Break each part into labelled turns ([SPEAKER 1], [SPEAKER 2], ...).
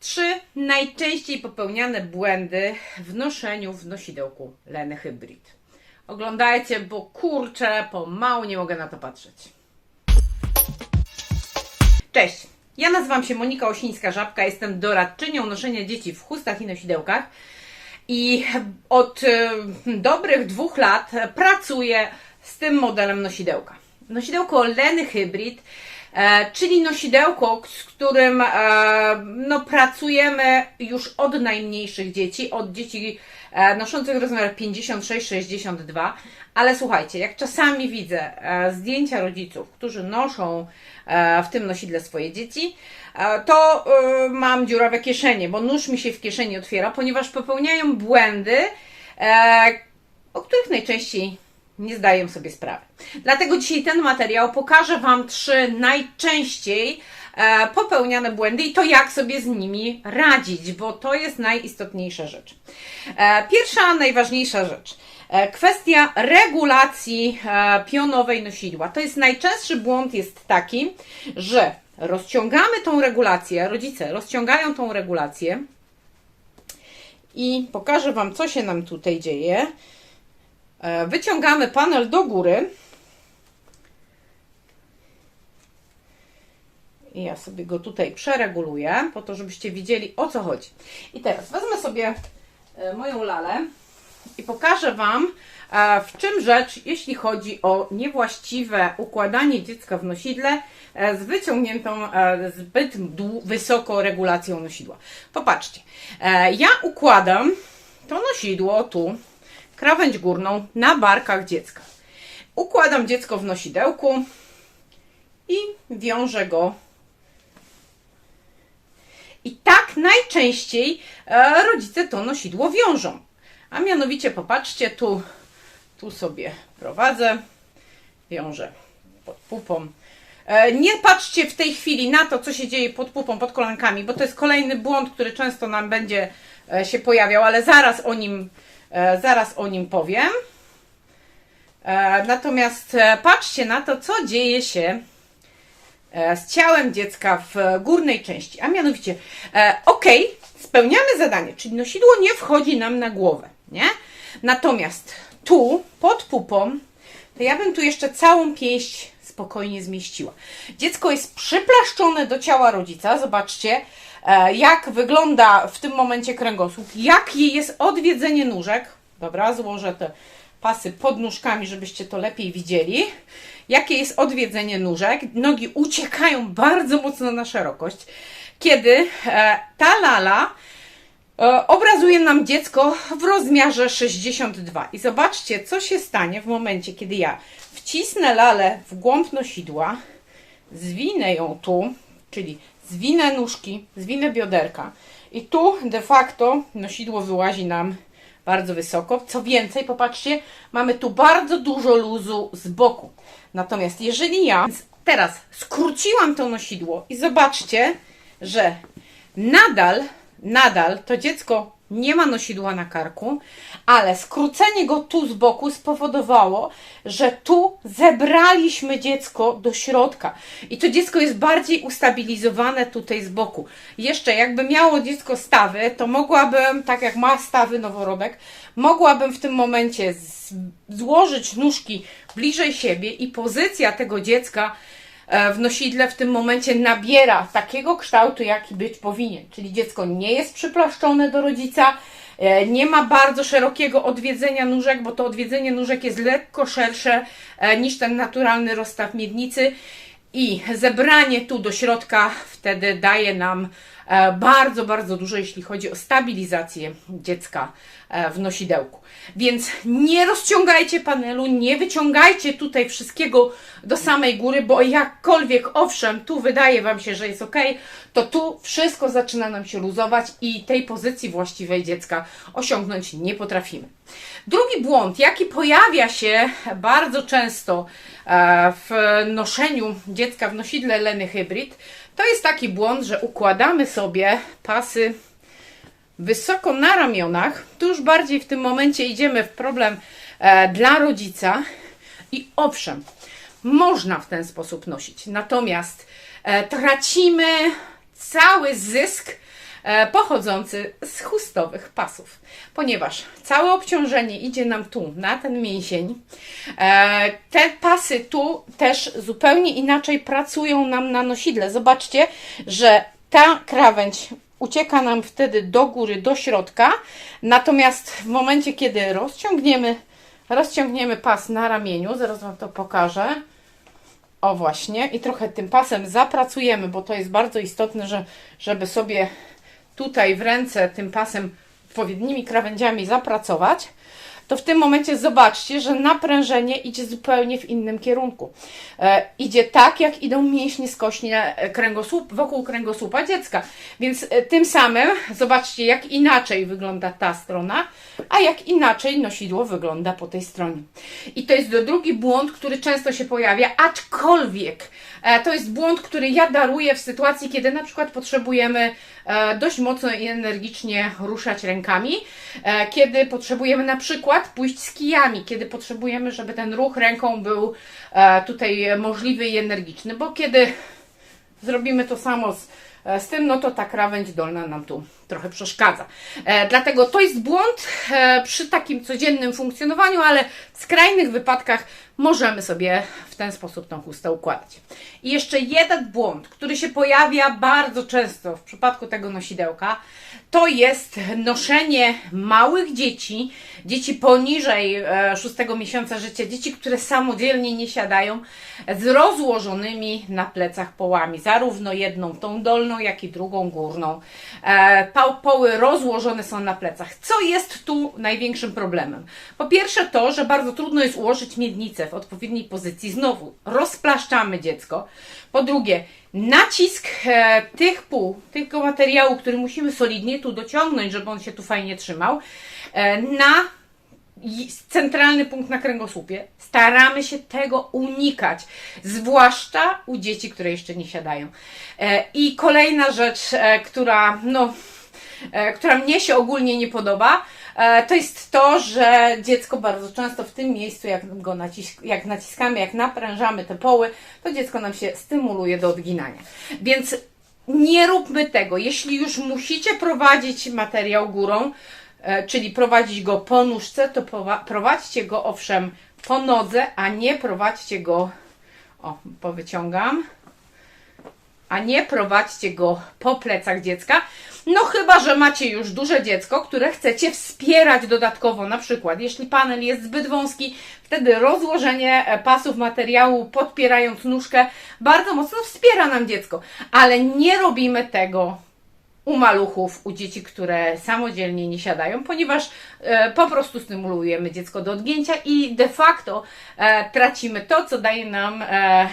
[SPEAKER 1] Trzy najczęściej popełniane błędy w noszeniu w nosidełku Leny Hybrid. Oglądajcie, bo kurczę, pomału nie mogę na to patrzeć. Cześć, ja nazywam się Monika Osińska-Żabka, jestem doradczynią noszenia dzieci w chustach i nosidełkach i od e, dobrych dwóch lat pracuję z tym modelem nosidełka. Nosidełko Leny Hybrid, czyli nosidełko, z którym e, no, pracujemy już od najmniejszych dzieci, od dzieci e, noszących rozmiar 56-62, ale słuchajcie, jak czasami widzę e, zdjęcia rodziców, którzy noszą e, w tym nosidle swoje dzieci, e, to e, mam dziurawe kieszenie, bo nóż mi się w kieszeni otwiera, ponieważ popełniają błędy, e, o których najczęściej nie zdaję sobie sprawy. Dlatego dzisiaj ten materiał pokaże Wam trzy najczęściej e, popełniane błędy i to jak sobie z nimi radzić, bo to jest najistotniejsza rzecz. E, pierwsza, najważniejsza rzecz. E, Kwestia regulacji pionowej nosidła. To jest najczęstszy błąd jest taki, że rozciągamy tą regulację, rodzice rozciągają tą regulację i pokażę Wam, co się nam tutaj dzieje. E, Wyciągamy panel do góry. I ja sobie go tutaj przereguluję, po to, żebyście widzieli o co chodzi. I teraz wezmę sobie e, moją lalę i pokażę Wam, e, w czym rzecz, jeśli chodzi o niewłaściwe układanie dziecka w nosidle z wyciągniętą zbyt wysoko regulacją nosidła. Popatrzcie, ja układam to nosidło tu, krawędź górną, na barkach dziecka. Układam dziecko w nosidełku i wiążę go. I tak najczęściej e, rodzice to nosidło wiążą. A mianowicie, popatrzcie, tu, tu sobie prowadzę, wiążę pod pupą. E, Nie patrzcie w tej chwili na to, co się dzieje pod pupą, pod kolankami, bo to jest kolejny błąd, który często nam będzie e, się pojawiał, ale zaraz o nim, zaraz o nim powiem. E, Natomiast e, patrzcie na to, co dzieje się e, z ciałem dziecka w górnej części, a mianowicie, e, ok, spełniamy zadanie, czyli nosidło nie wchodzi nam na głowę, nie? Natomiast tu, pod pupą, to ja bym tu jeszcze całą pięść spokojnie zmieściła. Dziecko jest przyplaszczone do ciała rodzica, zobaczcie, e, jak wygląda w tym momencie kręgosłup, jakie jest odwiedzenie nóżek. Dobra, złożę te pasy pod nóżkami, żebyście to lepiej widzieli. Jakie jest odwiedzenie nóżek. Nogi uciekają bardzo mocno na szerokość. Kiedy e, ta lala e, obrazuje nam dziecko w rozmiarze 62. I zobaczcie, co się stanie w momencie, kiedy ja wcisnę lalę w głąb nosidła, zwinę ją tu, czyli zwinę nóżki, zwinę bioderka. I tu de facto nosidło wyłazi nam bardzo wysoko. Co więcej, popatrzcie, mamy tu bardzo dużo luzu z boku. Natomiast jeżeli ja teraz skróciłam to nosidło i zobaczcie, że nadal, nadal to dziecko nie ma nosidła na karku, ale skrócenie go tu z boku spowodowało, że tu zebraliśmy dziecko do środka. I to dziecko jest bardziej ustabilizowane tutaj z boku. Jeszcze jakby miało dziecko stawy, to mogłabym, tak jak ma stawy noworodek, mogłabym w tym momencie złożyć nóżki bliżej siebie i pozycja tego dziecka w nosidle w tym momencie nabiera takiego kształtu, jaki być powinien. Czyli dziecko nie jest przyplaszczone do rodzica, e, nie ma bardzo szerokiego odwiedzenia nóżek, bo to odwiedzenie nóżek jest lekko szersze e, niż ten naturalny rozstaw miednicy. I zebranie tu do środka wtedy daje nam e, bardzo, bardzo dużo, jeśli chodzi o stabilizację dziecka e, w nosidełku. Więc nie rozciągajcie panelu, nie wyciągajcie tutaj wszystkiego do samej góry, bo jakkolwiek, owszem, tu wydaje Wam się, że jest ok, to tu wszystko zaczyna nam się luzować i tej pozycji właściwej dziecka osiągnąć nie potrafimy. Drugi błąd, jaki pojawia się bardzo często e, w noszeniu dziecka w nosidle Leny Hybrid, to jest taki błąd, że układamy sobie pasy wysoko na ramionach. Tu już bardziej w tym momencie idziemy w problem e, dla rodzica. I owszem, można w ten sposób nosić. Natomiast e, tracimy cały zysk pochodzący z chustowych pasów, ponieważ całe obciążenie idzie nam tu, na ten mięsień. E, te pasy tu też zupełnie inaczej pracują nam na nosidle. Zobaczcie, że ta krawędź ucieka nam wtedy do góry, do środka, natomiast w momencie, kiedy rozciągniemy, rozciągniemy pas na ramieniu, zaraz Wam to pokażę, o właśnie, i trochę tym pasem zapracujemy, bo to jest bardzo istotne, że, żeby sobie tutaj w ręce tym pasem odpowiednimi krawędziami zapracować, to w tym momencie zobaczcie, że naprężenie idzie zupełnie w innym kierunku. E, idzie tak, jak idą mięśnie skośne e, kręgosłup, wokół kręgosłupa dziecka. Więc e, tym samym zobaczcie, jak inaczej wygląda ta strona, a jak inaczej nosidło wygląda po tej stronie. I to jest drugi błąd, który często się pojawia, aczkolwiek e, to jest błąd, który ja daruję w sytuacji, kiedy na przykład potrzebujemy dość mocno i energicznie ruszać rękami, e, kiedy potrzebujemy na przykład pójść z kijami, kiedy potrzebujemy, żeby ten ruch ręką był e, tutaj możliwy i energiczny, bo kiedy zrobimy to samo z, e, z tym, no to ta krawędź dolna nam tu trochę przeszkadza. E, dlatego to jest błąd e, przy takim codziennym funkcjonowaniu, ale w skrajnych wypadkach możemy sobie w ten sposób tą chustę układać. I jeszcze jeden błąd, który się pojawia bardzo często w przypadku tego nosidełka, to jest noszenie małych dzieci, dzieci poniżej e, szóstego miesiąca życia, dzieci, które samodzielnie nie siadają, z rozłożonymi na plecach połami, zarówno jedną, tą dolną, jak i drugą górną. E, pa- poły rozłożone są na plecach. Co jest tu największym problemem? Po pierwsze to, że bardzo trudno jest ułożyć miednicę w odpowiedniej pozycji. Znowu rozplaszczamy dziecko. Po drugie, nacisk e, tych pół, tego materiału, który musimy solidnie tu dociągnąć, żeby on się tu fajnie trzymał, e, na centralny punkt na kręgosłupie. Staramy się tego unikać, zwłaszcza u dzieci, które jeszcze nie siadają. E, I kolejna rzecz, która, no, która mnie się ogólnie nie podoba, e, to jest to, że dziecko bardzo często w tym miejscu, jak go nacisk, jak naciskamy, jak naprężamy te poły, to dziecko nam się stymuluje do odginania. Więc nie róbmy tego. Jeśli już musicie prowadzić materiał górą, e, czyli prowadzić go po nóżce, to prowadźcie go owszem po nodze, a nie prowadźcie go, o, powyciągam, a nie prowadźcie go po plecach dziecka. No chyba, że macie już duże dziecko, które chcecie wspierać dodatkowo, na przykład jeśli panel jest zbyt wąski, wtedy rozłożenie e, pasów materiału podpierając nóżkę bardzo mocno wspiera nam dziecko, ale nie robimy tego u maluchów, u dzieci, które samodzielnie nie siadają, ponieważ e, po prostu stymulujemy dziecko do odgięcia i de facto e, tracimy to, co daje nam e,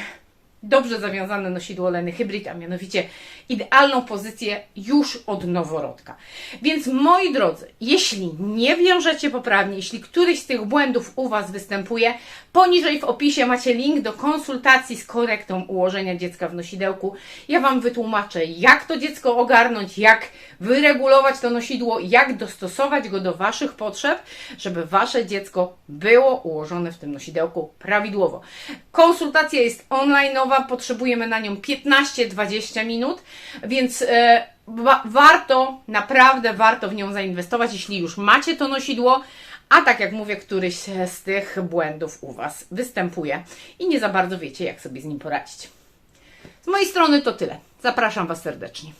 [SPEAKER 1] dobrze zawiązane nosidło Leny Hybrid, a mianowicie idealną pozycję już od noworodka. Więc moi drodzy, jeśli nie wiążecie poprawnie, jeśli któryś z tych błędów u Was występuje, poniżej w opisie macie link do konsultacji z korektą ułożenia dziecka w nosidełku. Ja Wam wytłumaczę, jak to dziecko ogarnąć, jak wyregulować to nosidło, jak dostosować go do Waszych potrzeb, żeby Wasze dziecko było ułożone w tym nosidełku prawidłowo. Konsultacja jest online'owa, potrzebujemy na nią 15-20 minut, więc e, wa- warto, naprawdę warto w nią zainwestować, jeśli już macie to nosidło, a tak jak mówię, któryś z tych błędów u Was występuje i nie za bardzo wiecie, jak sobie z nim poradzić. Z mojej strony to tyle. Zapraszam Was serdecznie.